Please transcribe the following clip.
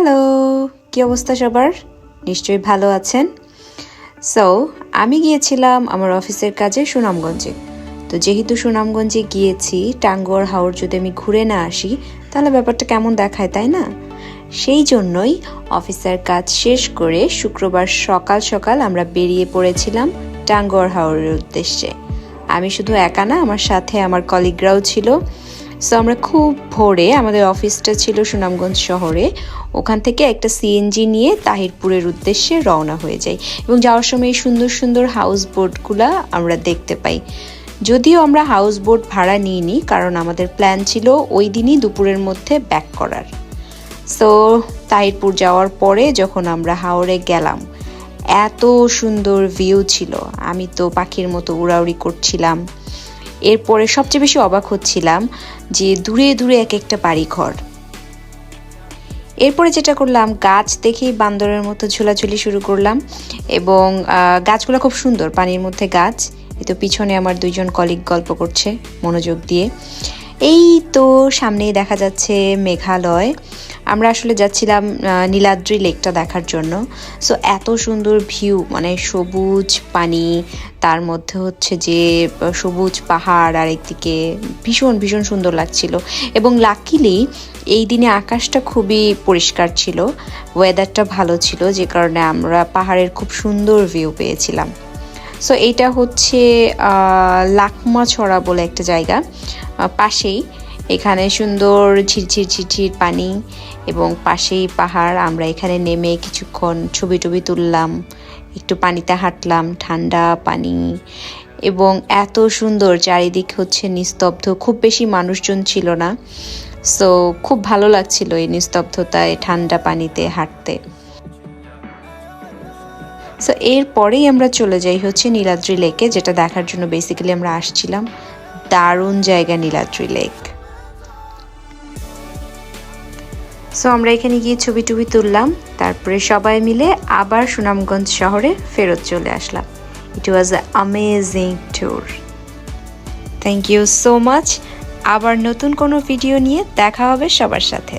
Hello, কি অবস্থা সবার? নিশ্চয়ই ভালো আছেন? সো আমি গিয়েছিলাম আমার অফিসের কাজে সুনামগঞ্জে। তো যেহেতু সুনামগঞ্জে গিয়েছি, টাঙ্গুয়ার হাওর যদি আমি ঘুরে না আসি, তাহলে ব্যাপারটা কেমন দেখায়, তাই না? সেই জন্যই অফিসের কাজ শেষ করে শুক্রবার সকাল সকাল আমরা বেরিয়ে পড়েছিলাম টাঙ্গুয়ার হাওরের উদ্দেশ্যে। আমি শুধু একা না, আমার সাথে আমার কলিগরাও ছিল। সো আমরা খুব ভোরে আমাদের অফিসটা ছিল সুনামগঞ্জ শহরে। ওখান থেকে একটা সিএনজি নিয়ে তাহিরপুরের উদ্দেশ্যে রওনা হয়ে যাই এবং যাওয়ার সময় সুন্দর সুন্দর হাউস বোটগুলা আমরা দেখতে পাই। যদিও আমরা হাউস বোট ভাড়া নিইনি, কারণ আমাদের প্ল্যান ছিল ওই দিনই দুপুরের মধ্যে ব্যাক করার। সো তাহিরপুর যাওয়ার পরে যখন আমরা হাওড়ে গেলাম, এত সুন্দর ভিউ ছিল। আমি তো পাখির মতো উড়াউড়ি করছিলাম। এরপরে সবচেয়ে বেশি অবাক হচ্ছিলাম যে দূরে দূরে এক একটা বাড়ি ঘর এরপরে যেটা করলাম, গাছ দেখেই বান্দরের মতো ঝোলাঝুলি শুরু করলাম এবং গাছগুলো খুব সুন্দর, পানির মধ্যে গাছ। এই তো পিছনে আমার দুইজন কলিগ গল্প করছে মনোযোগ দিয়ে। এই তো সামনেই দেখা যাচ্ছে মেঘালয়। আমরা আসলে যাচ্ছিলাম নীলাদ্রি লেকটা দেখার জন্য। সো এত সুন্দর ভিউ মানে সবুজ পানি তার মধ্যে হচ্ছে যে সবুজ পাহাড় আর একদিকে ভীষণ ভীষণ সুন্দর লাগছিল। এবং লাকিলি এই দিনে আকাশটা খুবই পরিষ্কার ছিল ওয়েদারটা ভালো ছিল, যে কারণে আমরা পাহাড়ের খুব সুন্দর ভিউ পেয়েছিলাম। সো এইটা হচ্ছে লাকমা ছড়া বলে একটা জায়গা পাশেই। এখানে সুন্দর ঝিরঝির ঝিরঝির পানি এবং পাশেই পাহাড়। আমরা এখানে নেমে কিছুক্ষণ ছবি টবি তুললাম। একটু পানিতে হাঁটলাম, ঠান্ডা, পানি এবং এত সুন্দর চারিদিক হচ্ছে নিস্তব্ধ। খুব বেশি মানুষজন ছিল না সো খুব ভালো লাগছিল এই নিস্তব্ধতায়, ঠান্ডা পানিতে হাঁটতে। সো এরপরেই আমরা চলে যাই হচ্ছে নীলাদ্রি লেকে, যেটা দেখার জন্য বেসিক্যালি আমরা আসছিলাম। দারুণ জায়গা নীলাদ্রি লেক। সো আমরা এখানে গিয়ে ছবি টুবি তুললাম। তারপরে সবাই মিলে আবার সুনামগঞ্জ শহরে ফেরত চলে আসলাম। It was a amazing tour thank you so much আবার নতুন কোনো ভিডিও নিয়ে দেখা হবে সবার সাথে।